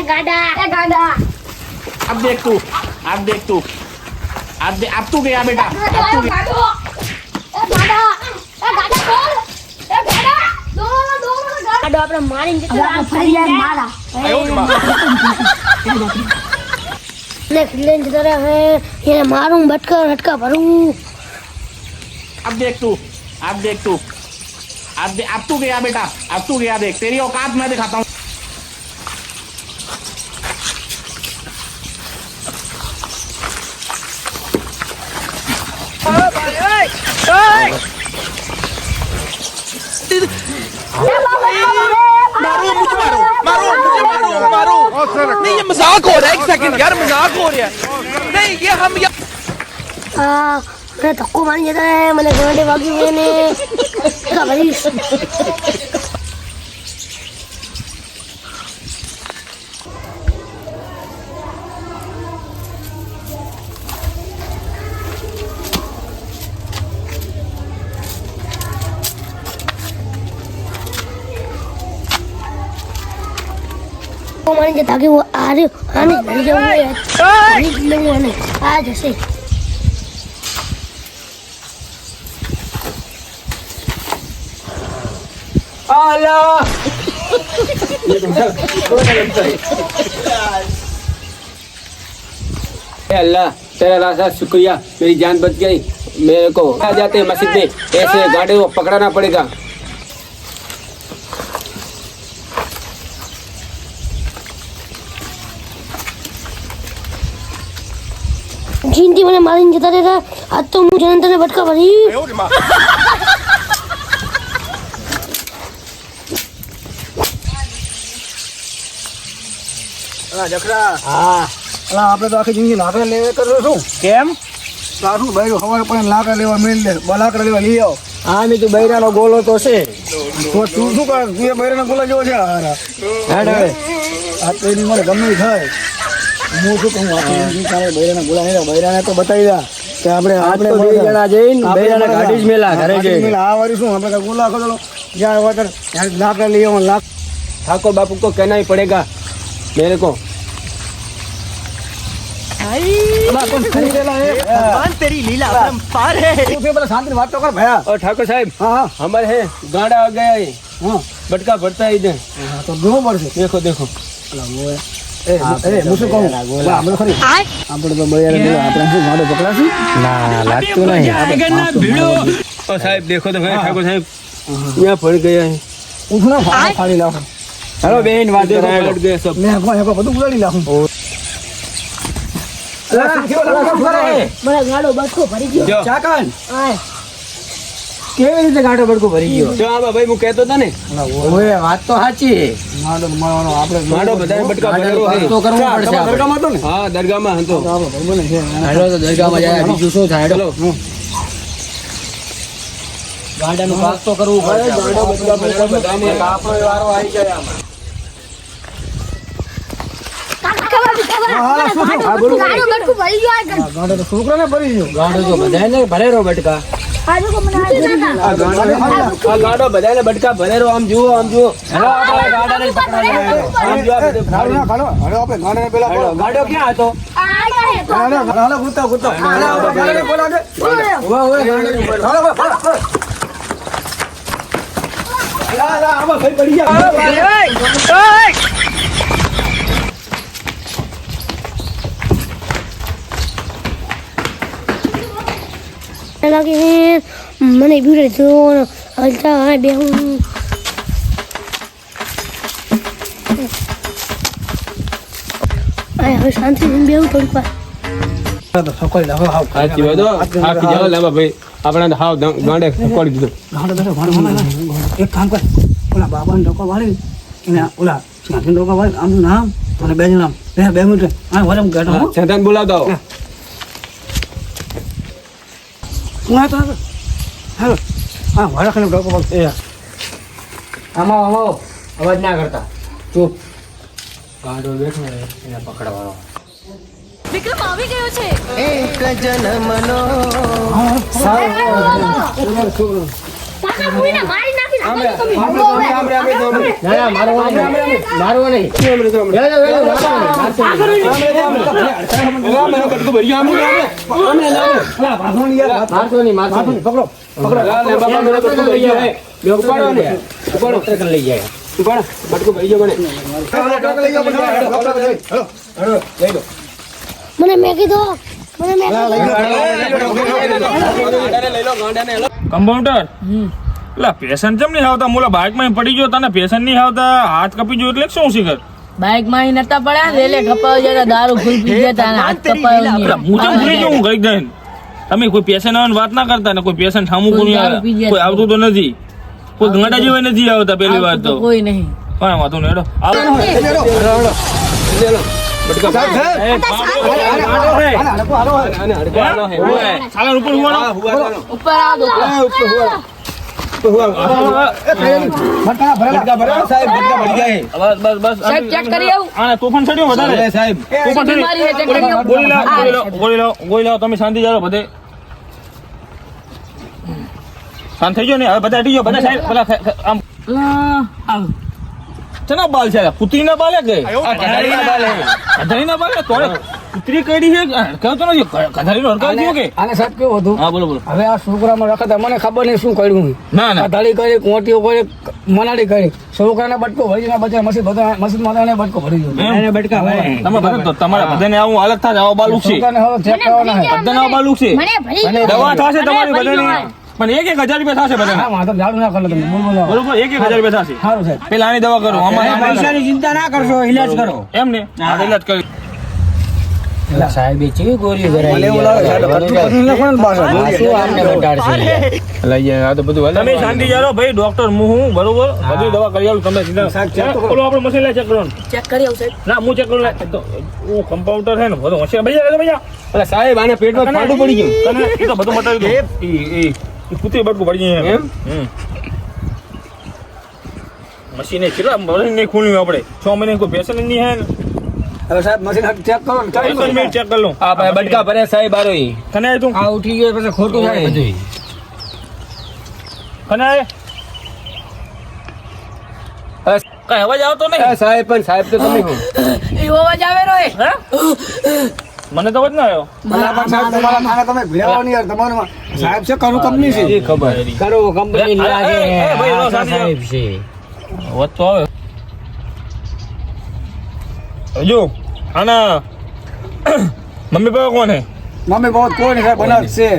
એ ગાડા એ ગાડા अब देख तू अब देख तू अब दे, अब तू गया बेटा अब तू गया ગાડો એ ગાડા એ ગાડા બોલ એ ગાડા દોડો દોડો ગાડો આપણે મારીને જતો આપણે ફરી જાય મારા ને ફિલ્લેન જતો રહે હે એને મારું બટકા હટકા ભરું अब देख तू अब देख तू अब दे, अब तू गया बेटा अब तू गया देख तेरी औकात मैं दिखाता हूँ मारो मुझे मारो मारो मुझे मारो मारो नहीं ये मजाक हो रहा है एक सेकंड यार मजाक हो रहा है नहीं ये हम ये આ મને ધક્કો મારી જતા રહે મને ગોળે વાગ્યું એને હટકા मारेंगे ताकि वो आ रहे आने जैसे। आला। अल्लाह तेरा रास्ता शुक्रिया मेरी जान बच गई मेरे को आ जाते हैं मस्जिद में। ऐसे गाड़ी को पकड़ाना पड़ेगा। મશીનથી મને મારીને જતા રહેતા આજ તો હું જનતાને ભટકા ભરી આખી જિંદગી લાકડા લેવા કરો કેમ સારું ભાઈ સવારે પણ લાકડા લેવા મેળ લેવા લઈ આવો હા મેં તું ગોલો તો છે તો તું શું કર તું બૈરાનો ગોલો જેવો છે હારા ગમે થાય હું શું કહું આખી જિંદગી તારે બૈરાના ગોલા નહીં બૈરાને તો બતાવી દા કે આપણે आज આપણે तो મળે બે જણા જઈને આપણે બે જણા મળે ગાડી જ મેલા ઘરે ગાડી જ જઈને. મેલા. આ વાળી શું આપણે કાંઈ ગોલા ખોદલો જ્યાં વગર ત્યાં લાકડા લઈ આવો લાક ठाकुर बापू को कहना ही पड़ेगा मेरे को भगवान तेरी लीला अपरंपार है તું છે પેલા શાંતિની વાત તો કર ભયા और ठाकुर साहब હા હા हमारे है गाड़ा आ गया है હા बटका भरता है इधर હા, તો જોવું પડશે देखो देखो અલા, ઓય. સાહેબ દેખો તો સાહેબ. ક્યાં ફળ ગયા ઉઠનો ફાડી લાવો. હેલો બેન વાત કરાય. મેં હકો બધું લાખ કેવો લાખ ભરે મને ચાકન કેવી રીતે ગાંઠો બડકો ભરી ગયો? જો આ ભાઈ હું કહેતો હતો ને. ઓય વાત તો સાચી. છે માડો માવાનો આપણે માડો બધાને બટકા ભરેલો છે તો કરવું પડશે. દરગાહમાં હતો ને? હા દરગાહમાં હતો. તો. હેડો તો દરગાહમાં જાય બીજું શું થાય? હેલો. ગાડાનું કામ તો કરવું પડે ગાંઠો બટકા ભરેલો બધાને આપણો વારો આવી જાય આમાં છોકરા. ગાડો બટકું ભરી ગયો. આ તો બધા ભરી ગયો. ગાંડો તો બધાને ભરેલો બટકા. બટકા ભરેલો આમ જુઓ આમ પડી ગયા લાગે મને બીડે જો હલતા બે હું આય હવે શાંતિ બેહું થોડીક વાર. એક કામ કર. ઓલા બાબાને ડોકો વાળી. એને ઓલા ડોકો વાળી. આમનું નામ અને બે નામ. બે બે મિનિટ. બોલાવતો આવો. હું તો હાલો. હા વરખાનો ડોકો એ આમાં આવો. અવાજ ના કરતા. ચૂપ. ગાંડો બેઠો એને પકડવાનો. વિક્રમ આવી ગયો છે. કાકા મુઈને સાવ નાખી ના ના મારો પકડો ઉત્તર લઈ જાય. ઉપાડો, બટકું ભરી ગયો મને. મને મેં કીધું મને મેં કમ્પાઉન્ડર એટલે પેશન કેમ નહીં આવતા મોલા બાઇકમાં પડી ગયો તને પેશન નહીં આવતા હાથ કપી ગયો એટલે શું શીખર બાઇકમાં નતા પડ્યા એટલે કપાવ જતા દારૂ ફૂલ પી જતા અને હાથ કપાયો હું કેમ ભૂલી ગયો હું ગઈ ગઈ તમે કોઈ પેશન આવવાની વાત ના કરતા ને કોઈ પેશન સામું કોઈ કોની દારૂ કોઈ આવતું તો નથી કોઈ ગાંડા જેવા નથી આવતા પહેલી વાર તો તો કોઈ નહીં પણ વાંધો નહીં હેડો આવો. સાલા ઉપર હુવાનો. ઉપર તમે શાંતિ જાઓ બધે. શાંત થઈ ગયો ને? હવે બધા હટી ગયો બધા સાહેબ પેલા આમ. ચના બાલ છે? કુતરીના ના બાલે કે આ ગધાડીના બાલ ગધાડીના બાલ તોય કુતરી કરી છે કહેતો નથી. હરકાવ થયો કે? આને સાહેબ કેવું હતું? હા બોલો બોલો. હવે આ છોકરામાં રખાતા મને ખબર નહીં શું કર્યું ના ના. કથાળી કરી કોટીઓ કરી મનાડી કરી. છોકરાને બટકો ભરી બચ્ચા મસ્જિદ બધા મસ્જિદ માતાને બટકો ભરી ગયો એમ? તમે બધા તો તમારા બધાને આવું અલગ થાય આવા બાલ ઉગશે છોકરાને હવે ચેક કરવાના છે. બધાને આવા બાલ છે. મને ભરી દવા થશે તમારી બધાની. પણ એક એક હજાર રૂપિયા થશે બધાને. હા વાંધો ઝાડુ ના કરો તમે. બોલ બોલો. બરોબર એક એક હજાર રૂપિયા થશે. સારું સાહેબ. પેલા આની દવા કરો આમાં પૈસાની ચિંતા ના કરશો ઇલાજ કરો. એમ ને આ ઇલાજ કરી. સાહેબે ચેવી ગોળીઓ કરાવી મને પાછા આ શું લઈ જાય આ તો બધું તમે શાંતિ જારો ભાઈ ડોક્ટર હું હું બરોબર? બધી દવા કરી આવું તમે સીધા. ઓલો આપણો મશીન લે ચેક કરો ચેક કરી આવું સાહેબ. ના હું ચેક કરું હું કમ્પાઉન્ડર છે ને બધો મશીન. ભૈયા ભૈયા અલા સાહેબ આને પેટમાં ફાટું પડી ગયું. તને એ તો બધું મટાવી દે. એ કૂતરી બટકું પડી ગયું એમ? હમ. મશીને કેટલા મશીન નહીં ખોલ્યું આપણે? છ મહિને કોઈ પેશન નહીં હે ને. હવે સાહેબ મશીન ચેક કરો ને ચાલી એક ચેક કરી. લઉં. આ ભાઈ બટકા ભરે સાહેબ આરો ઈ કને તું. આ ઉઠી ગયો પછી ખોટું થાય. બધું કને કઈ અવાજ આવતો નહીં? સાહેબ પણ સાહેબ તો તમે હું. એવો અવાજ આવે રો મને તો અવાજ ના આવ્યો. મને પણ સાહેબ તમારા થાને તમે ભેળાવો નહીં યાર તમારું સાહેબ છે કરું કંપની છે. એ ખબર. કરો કંપની અરે, અરે, અરે, ભાઈ, સાહેબ છે. અવાજ આવે. હજુ. આના મમ્મી પપ્પા કોણ હે? મમ્મી બહુ કોઈ નહીં સાહેબ બનાવ છે.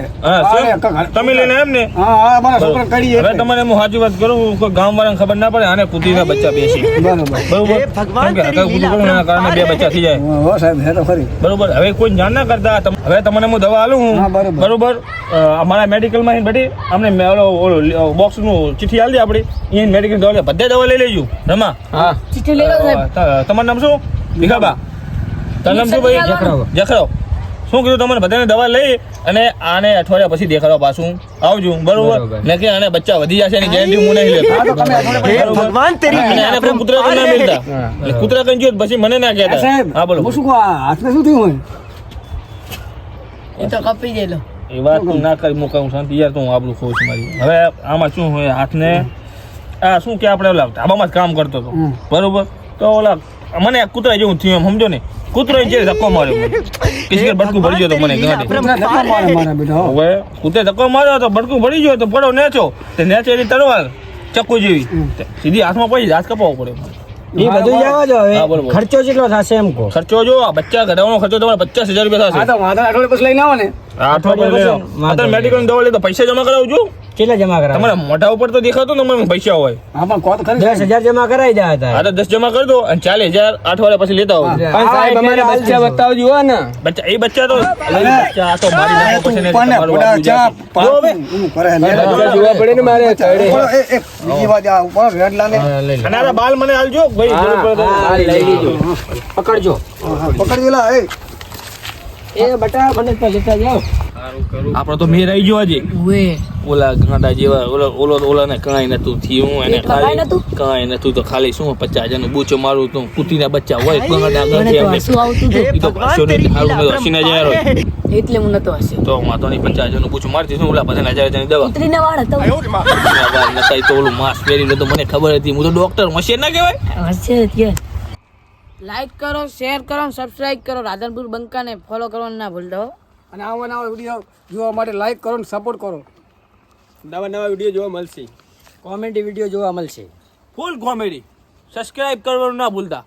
તમે લઈને એમ ને હા હા મારા છોકરા કરી હવે તમને હું સાચી વાત કરું કોઈ ગામ વાળાને ખબર ના પડે આને કુતરીના બચ્ચા બેસી. બરોબર. બરોબર? ભગવાન કે હરકત કૂતરું કરું ને કારણે બે બચ્ચા થઈ જાય. હો સાહેબ હે તો ખરી બરોબર? હવે કોઈ જાણ ના કરતા હવે તમને હું દવા આલું હું. બરોબર. અમારા મેડિકલમાં બેઠી અમને મે- ઓલો બોક્સનું ચિઠ્ઠી આલી દે આપણી. એ મેડિકલ દવા બધે દવા લઈ લેજો. રમા. હા. ચિઠ્ઠી લઈ લો સાહેબ. તમારું નામ શું? ભીખાબા તારું શું ભાઈ? જખરાવ. જખરાવ શું કીધું તમને? બધાને દવા લઈ અને આને અઠવાડિયા પછી દેખાડવા પાછું. આવજો. બરોબર? બરોબર. ને કે આને બચ્ચા વધી જશે એની ગેરંટી હું નહીં લેતો. ભગવાન તેરી અને આને કોઈ કૂતરા કઈ ના મિલતા એટલે કૂતરા કઈ જ્યોત પછી મને ના કહેતા. હા બોલો શું કહો? આ શું થયું હોય? એ તો કપી ગયેલો. એ વાત તું ના કરી હું કહું શાંતિ. યાર તો હું આપણું ખોઉં છું મારી. હવે આમાં શું હોય? હાથને? આ શું કે આપણે ઓલા ઢાબામાં જ કામ કરતો હતો. બરોબર? તો ઓલા મને આ કૂતરા જેવું થયું એમ સમજો ને. કૂતરો જે ધક્કો માર્યો મને. બટકું ભરી ગયો તો મને હો. હવે કૂતે ધક્કો માર્યો તો બટકું ભરી ગયો તો પડો નેચો. તે નેચે એની તરવાર ચક્કુ જેવી. સીધી હાથમાં પડી હાથ કપાવવો પડે એ બધું જવા દો હવે. ખર્ચો કેટલો થશે એમ કહો. ખર્ચો જો આ બચ્ચા ઘટાડવાનો ખર્ચો તમારે પચાસ હજાર રૂપિયા હા તો વાંધો આટલો પછી લઈને આવો ને. મેડિકલ દવા લે તો પૈસા જમા કરાવજો. કેટલા જમા કરાવે? તમારા મોઢા ઉપર તો દેખાતું ને મને પૈસા હોય. હા પણ કોત ખરી? દસ જમા કરાવી દા હતા આ તો દસ જમા કરી દો અને ચાલીસ હજાર અઠવાડિયા પછી લેતા આવો. પણ સાહેબ અમારે બચ્ચા બતાવજો હો ને. બચ્ચા એ બચ્ચા તો બચ્ચા આ તો મારી નાખો પછી ને તમારું ભોળા આપવું જો હવે. ઊંઘ કરે ને. જોવા પડે ને મારે થડે એ- એ, બીજી વાત આ ઉપર રેડ લાને અને આ બાલ મને આલજો. ભાઈ લઈ લીજો. પકડજો. લા એ. એ બટા મને તો લેતા જાઓ. આપણો તો મેર આવી ગયો આજે. ઉવે. ઓલા ગાંડા જેવા ઓલો ઓલો ને કાંઈ નતું થયું એને ખાલી નતું? કાંઈ નતું તો ખાલી શું પચાસ હજારનું બૂચો મારું તું કૂતીના બચ્ચા હોય ગાંડા મને તો તો નહીં, હારું હસીને જાય. એટલે હું નતો હસ્યો. તો વાંધો નહીં પચાસ હજારનું બૂચો મારતી શું ઓલા પચાસ હજાર હજારની દવા? કૂતરીને વાળ હતો. તો ઓલું માસ્ક પહેરી લે તો મને ખબર હતી હું તો ડોક્ટર મશીન ના કહેવાય. હશે કે લાઈક કરો શેર કરો સબસ્ક્રાઈબ કરો. રાધનપુર બંકાને ફોલો કરવાનું ના ભૂલતા હો. અને આવા નવા વીડિયો જોવા માટે લાઈક કરો ને સપોર્ટ કરો. નવા નવા વીડિયો જોવા મળશે. કોમેડી વીડિયો જોવા મળશે. ફૂલ કોમેડી સબસ્ક્રાઈબ કરવાનું ના ભૂલતા.